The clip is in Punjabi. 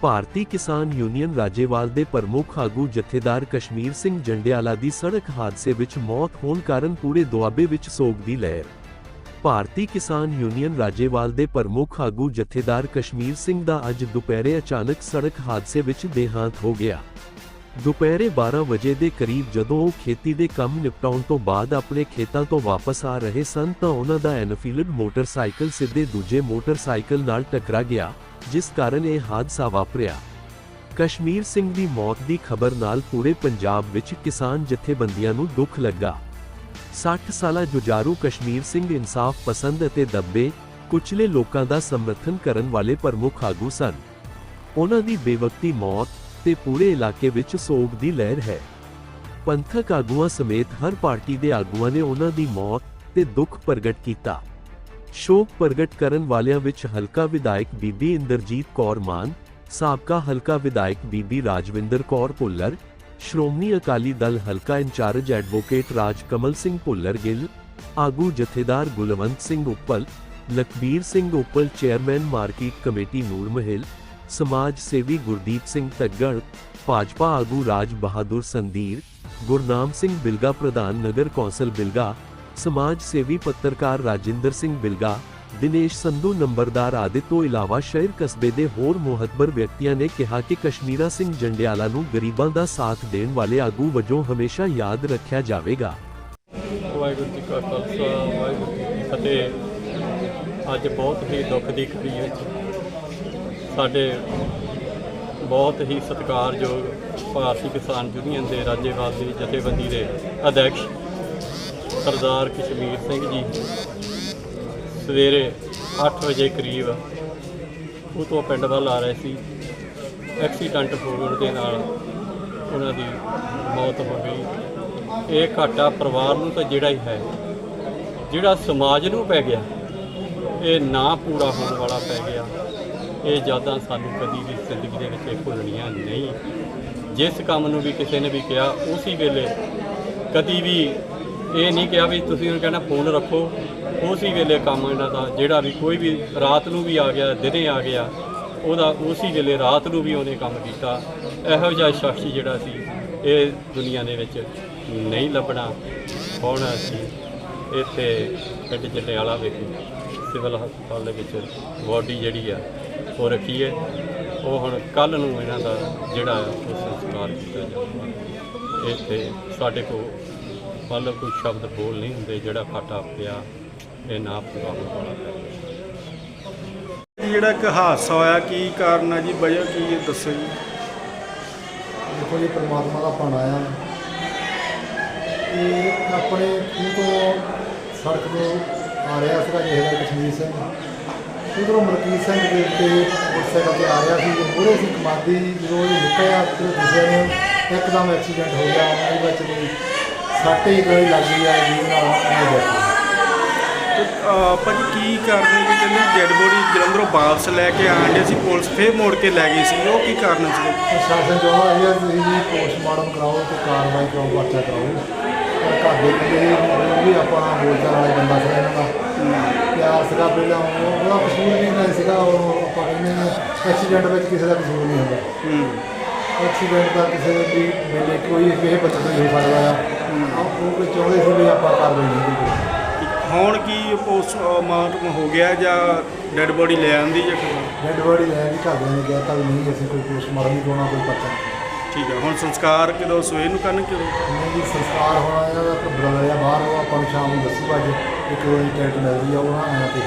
ਭਾਰਤੀ ਕਿਸਾਨ ਯੂਨੀਅਨ ਰਾਜੇਵਾਲ ਦੇ ਪ੍ਰਮੁੱਖ ਆਗੂ ਜਥੇਦਾਰ ਕਸ਼ਮੀਰ ਸਿੰਘ ਜੰਡਿਆਲਾ ਦੀ ਸੜਕ ਹਾਦਸੇ ਵਿੱਚ ਮੌਤ ਹੋਣ ਕਾਰਨ ਪੂਰੇ ਦੁਆਬੇ ਵਿੱਚ ਸੋਗ ਦੀ ਲਹਿਰ। ਭਾਰਤੀ ਕਿਸਾਨ ਯੂਨੀਅਨ ਰਾਜੇਵਾਲ ਦੇ ਪ੍ਰਮੁੱਖ ਆਗੂ ਜਥੇਦਾਰ ਕਸ਼ਮੀਰ ਸਿੰਘ ਦਾ ਅੱਜ ਦੁਪਹਿਰੇ ਅਚਾਨਕ ਸੜਕ ਹਾਦਸੇ ਵਿੱਚ ਦੇਹਾਂਤ ਹੋ ਗਿਆ। ਦੁਪਹਿਰੇ 12 ਵਜੇ ਦੇ ਕਰੀਬ ਜਦੋਂ ਉਹ ਖੇਤੀ ਦੇ ਕੰਮ ਨਿਪਟਾਉਣ ਤੋਂ ਬਾਅਦ ਆਪਣੇ ਖੇਤਾਂ ਤੋਂ ਵਾਪਸ ਆ ਰਹੇ ਸਨ ਤਾਂ ਉਹਨਾਂ ਦਾ ਐਨਫੀਲਡ ਮੋਟਰਸਾਈਕਲ ਸਿੱਧੇ ਦੂਜੇ ਮੋਟਰਸਾਈਕਲ ਨਾਲ ਟਕਰਾ ਗਿਆ, ਜਿਸ ਕਾਰਨ ਇਹ ਹਾਦਸਾ ਵਾਪਰਿਆ। ਕਸ਼ਮੀਰ ਸਿੰਘ ਦੀ ਮੌਤ ਦੀ ਖਬਰ ਨਾਲ ਪੂਰੇ ਪੰਜਾਬ ਵਿੱਚ ਕਿਸਾਨ ਜਥੇਬੰਦੀਆਂ ਨੂੰ ਦੁੱਖ ਲੱਗਾ। 60 ਸਾਲਾ ਜੁਝਾਰੂ ਕਸ਼ਮੀਰ ਸਿੰਘ ਇਨਸਾਫ ਪਸੰਦ ਅਤੇ ਦੱਬੇ, ਕੁਚਲੇ ਲੋਕਾਂ ਦਾ ਸਮਰਥਨ ਕਰਨ ਵਾਲੇ ਪ੍ਰਮੁੱਖ ਆਗੂ ਸਨ। ਉਹਨਾਂ ਦੀ ਬੇਵਕਤੀ ਮੌਤ ਤੇ ਪੂਰੇ ਇਲਾਕੇ ਵਿੱਚ ਸੋਗ ਦੀ ਲਹਿਰ ਹੈ। ਪੰਥਕ ਆਗੂਆਂ ਸਮੇਤ ਹਰ ਪਾਰਟੀ ਦੇ ਆਗੂਆਂ ਨੇ ਉਹਨਾਂ ਦੀ ਮੌਤ ਤੇ ਦੁੱਖ ਪ੍ਰਗਟ ਕੀਤਾ। ਸ਼ੋਕ ਪ੍ਰਗਟ ਕਰਨ ਵਾਲਿਆਂ ਵਿੱਚ ਹਲਕਾ ਵਿਧਾਇਕ ਬੀਬੀ ਇੰਦਰਜੀਤ ਕੌਰ ਮਾਨ, ਸਾਬਕਾ ਹਲਕਾ ਵਿਧਾਇਕ ਬੀਬੀ ਰਾਜਵਿੰਦਰ ਕੌਰ ਭੁੱਲਰ, ਸ਼੍ਰੋਮਣੀ ਅਕਾਲੀ ਦਲ ਹਲਕਾ ਇੰਚਾਰਜ ਐਡਵੋਕੇਟ ਰਾਜ ਕਮਲ ਸਿੰਘ ਭੁੱਲਰ ਗਿੱਲ, ਆਗੂ ਜਥੇਦਾਰ Gulwant Singh Uppal, Lakhbir Singh Uppal, chairman market committee Noor Mahal ਸਮਾਜ ਸੇਵੀ ਗੁਰਦੀਪ ਸਿੰਘ ਤੱਗੜ ਭਾਜਪਾ ਆਗੂ ਰਾਜ ਬਹਾਦੁਰ ਸੰਧੀਰ ਗੁਰਨਾਮ ਸਿੰਘ ਬਿਲਗਾ ਪ੍ਰਧਾਨ ਨਗਰ ਕੌਂਸਲ ਬਿਲਗਾ, ਸਮਾਜ ਸੇਵੀ ਪੱਤਰਕਾਰ ਰਾਜਿੰਦਰ ਸਿੰਘ ਬਿਲਗਾ, ਦਿਨੇਸ਼ ਸੰਧੂ ਨੰਬਰਦਾਰ ਆਦਿ ਤੋਂ ਇਲਾਵਾ ਸ਼ਹਿਰ ਕਸਬੇ ਦੇ ਹੋਰ ਮੁਹੱਤਬਰ ਵਿਅਕਤੀਆਂ ਨੇ ਕਿਹਾ ਕਿ ਕਸ਼ਮੀਰਾ ਸਿੰਘ ਜੰਡਿਆਲਾ ਨੂੰ ਗਰੀਬਾਂ ਦਾ ਸਾਥ ਦੇਣ ਵਾਲੇ ਆਗੂ ਵਜੋਂ ਹਮੇਸ਼ਾ ਯਾਦ ਰੱਖਿਆ ਜਾਵੇਗਾ। ਵਾਹਿਗੁਰੂ ਜੀ ਕਾ ਖਾਲਸਾ, ਵਾਹਿਗੁਰੂ ਜੀ ਕੀ ਫਤਿਹ। ਅੱਜ ਬਹੁਤ ਹੀ ਦੁੱਖ ਦੀ ਘੜੀ ਵਿੱਚ ਸਾਡੇ ਬਹੁਤ ਹੀ ਸਤਿਕਾਰਯੋਗ ਭਾਰਤੀ ਕਿਸਾਨ ਯੂਨੀਅਨ ਦੇ ਰਾਜੇਵਾਲ ਦੀ ਜਥੇਬੰਦੀ ਦੇ ਅਧਿਕਸ਼ ਸਰਦਾਰ ਕਸ਼ਮੀਰ ਸਿੰਘ ਜੀ। ਸਵੇਰੇ 8 ਵਜੇ ਕਰੀਬ ਉਹ ਤੋਂ ਪਿੰਡ ਵੱਲ ਆ ਰਹੇ ਸੀ। ਐਕਸੀਡੈਂਟ ਹੋਣ ਦੇ ਨਾਲ ਉਹਨਾਂ ਦੀ ਮੌਤ ਹੋ ਗਈ। ਇਹ ਘਾਟਾ ਪਰਿਵਾਰ ਨੂੰ ਤਾਂ ਜਿਹੜਾ ਹੀ ਹੈ, ਜਿਹੜਾ ਸਮਾਜ ਨੂੰ ਪੈ ਗਿਆ, ਇਹ ਨਾ ਪੂਰਾ ਹੋਣ ਵਾਲਾ ਪੈ ਗਿਆ। ਇਹ ਯਾਦਾਂ ਸਾਨੂੰ ਕਦੀ ਵੀ ਜ਼ਿੰਦਗੀ ਦੇ ਵਿੱਚ ਭੁੱਲਣੀਆਂ ਨਹੀਂ। ਜਿਸ ਕੰਮ ਨੂੰ ਵੀ ਕਿਸੇ ਨੇ ਵੀ ਕਿਹਾ, ਉਸੇ ਵੇਲੇ ਕਦੀ ਵੀ ਇਹ ਨਹੀਂ ਕਿਹਾ ਵੀ ਤੁਸੀਂ ਉਹਨੂੰ ਕਹਿਣਾ ਫੋਨ ਰੱਖੋ। ਉਸੇ ਵੇਲੇ ਕੰਮ ਇਹਨਾਂ ਦਾ, ਜਿਹੜਾ ਵੀ ਕੋਈ ਵੀ ਰਾਤ ਨੂੰ ਵੀ ਆ ਗਿਆ, ਦਿਨੇ ਆ ਗਿਆ, ਉਹਦਾ ਉਸੇ ਵੇਲੇ ਰਾਤ ਨੂੰ ਵੀ ਉਹਨੇ ਕੰਮ ਕੀਤਾ। ਇਹੋ ਜਿਹਾ ਸ਼ਖਸ ਜਿਹੜਾ ਸੀ, ਇਹ ਦੁਨੀਆ ਦੇ ਵਿੱਚ ਨਹੀਂ ਲੱਭਣਾ। ਹੁਣ ਅਸੀਂ ਇੱਥੇ ਪਿੰਡ ਜਟਿਆਲਾ ਵਿਖੇ ਸਿਵਲ ਹਸਪਤਾਲ ਦੇ ਵਿੱਚ ਬੋਡੀ ਜਿਹੜੀ ਆ ਉਹ ਰੱਖੀ ਹੈ। ਉਹ ਹੁਣ ਕੱਲ ਨੂੰ ਇਹਨਾਂ ਦਾ ਜਿਹੜਾ ਆ ਉਹ ਸੰਸਕਾਰ ਕੀਤਾ ਜਾਊਗਾ। ਇੱਥੇ ਸਾਡੇ ਕੋਲ ਮਤਲਬ ਕੋਈ ਸ਼ਬਦ ਬੋਲ ਨਹੀਂ ਹੁੰਦੇ ਜਿਹੜਾ ਘਾਟਾ ਪਿਆ ਇਹ ਨਾ ਪੂਰਾ ਹੋਣ ਵਾਲਾ ਜਿਹੜਾ ਇੱਕ ਹਾਦਸਾ ਹੋਇਆ ਕੀ ਕਾਰਨ ਹੈ ਜੀ? ਵਜ੍ਹਾ ਕੀ ਹੈ ਦੱਸੋ ਜੀ। ਦੇਖੋ ਜੀ ਪ੍ਰਮਾਤਮਾ ਦਾ ਪਾਣਾ ਆ। ਇਹ ਆਪਣੇ ਖੂਹ ਤੋਂ ਸੜਕ ਤੋਂ ਆ ਰਿਹਾ ਸੀਗਾ ਜਿਹੜਾ ਕਸ਼ਮੀਰ ਸਿੰਘ। ਉਧਰੋਂ ਮਲਕੀਤ ਸਿੰਘ ਦੇ ਉੱਤੇ ਮੋਟਰਸਾਈਕਲ ਤੇ ਆ ਰਿਹਾ ਸੀ ਮੂਹਰੇ ਸੀ ਕਮਾਦੀ ਜਦੋਂ ਇਹ ਨਿਕਲਿਆ ਤੇ ਦੂਸਰੇ ਨੂੰ ਇੱਕਦਮ ਐਕਸੀਡੈਂਟ ਹੋ ਗਿਆ ਉਹਦੇ ਵਿੱਚ ਵੀ ਸੱਟ ਹੀ ਕੋਈ ਲੱਗ ਗਈ ਆ ਜਿਹਦੇ ਨਾਲ ਉਹਨੇ ਹੋ ਅਹ, ਭਾਜੀ ਕੀ ਹੈ ਜੀ ਕਹਿੰਦੇ ਡੈਡ ਬੋਡੀ ਜਲੰਧਰੋਂ ਵਾਪਸ ਲੈ ਕੇ ਆਣ ਦੇ ਸੀ ਪੁਲਿਸ ਫੇਰ ਮੋੜ ਕੇ ਲੈ ਗਈ ਸੀ ਉਹ ਕੀ ਕਾਰਨ ਸੀ? ਪ੍ਰਸ਼ਾਸਨ ਚਾਹੁੰਦਾ ਹੈ ਕਿ ਤੁਸੀਂ ਜੀ ਪੋਸਟਮਾਰਟਮ ਕਰਾਓ ਤੇ ਕਾਰਵਾਈ ਕਰਾਓ ਪਰਚਾ ਕਰਾਓ। ਪਰ ਘਰ ਦੇ ਕਹਿੰਦੇ ਜੀ ਵੀ ਆਪਾਂ ਬੋਲਚਾਲ ਵਾਲੇ ਬੰਦਾ ਸੀ ਇਹਨਾਂ ਦਾ। ਸੀਗਾ ਪਹਿਲਾਂ ਉਹ- ਉਹਦਾ ਕਸੂਰ ਨਹੀਂ ਹੁੰਦਾ ਸੀਗਾ ਉਹ ਆਪਾਂ ਕਹਿੰਦੇ ਨੇ ਐਕਸੀਡੈਂਟ ਵਿੱਚ ਕਿਸੇ ਦਾ ਕਸੂਰ ਨਹੀਂ ਹੁੰਦਾ। ਹੂੰ। ਐਕਸੀਡੈਂਟ ਦਾ ਕਿਸੇ ਦੇ ਵੀ ਵੇਲੇ ਕੋਈ ਕਿਸੇ ਬੱਚੇ ਤੋਂ ਨਹੀਂ ਸਕਦਾ ਆ। ਉਹ ਕੋਈ ਚਾਹੁੰਦੇ ਸੀ ਵੀ ਆਪਾਂ ਕਾਰਵਾਈ ਨਹੀਂ ਕੀਤੀ ਹੁਣ ਕੀ ਪੋਸਟਮਾਰਟਮ ਹੋ ਗਿਆ ਜਾਂ ਡੈਡ ਬੋਡੀ ਲੈ ਆਂਦੀ ਜਾਂ ਕਿਵੇਂ? ਡੈਡ ਬੋਡੀ ਲੈ ਕੇ ਘਰਦਿਆਂ ਨੇ ਕਿਹਾ ਤਾਂ ਵੀ ਨਹੀਂ ਅਸੀਂ ਕੋਈ ਪੋਸਟਮਾਰਟਮ ਨਹੀਂ ਕਰਾਉਣਾ ਕੋਈ ਪਰਚਾ ਨਹੀਂ। ਠੀਕ ਹੈ ਹੁਣ ਸੰਸਕਾਰ ਕਦੋਂ ਸਵੇਰ ਨੂੰ ਕਰਨ ਕਿਉਂ ਉਹਨਾਂ ਦੀ ਸੰਸਕਾਰ ਹੋਣਾ ਇਹਨਾਂ ਦਾ ਬ੍ਰਦਰ ਆ ਬਾਹਰ ਉਹ ਆਪਾਂ ਨੂੰ ਸ਼ਾਮ ਨੂੰ ਦੱਸੂਗਾ ਅੱਜ। ਇੱਕ ਵਾਰੀ ਟਿਕਟ ਮਿਲਦੀ ਆ ਉਹਨਾਂ ਆਇਆ ਤੇ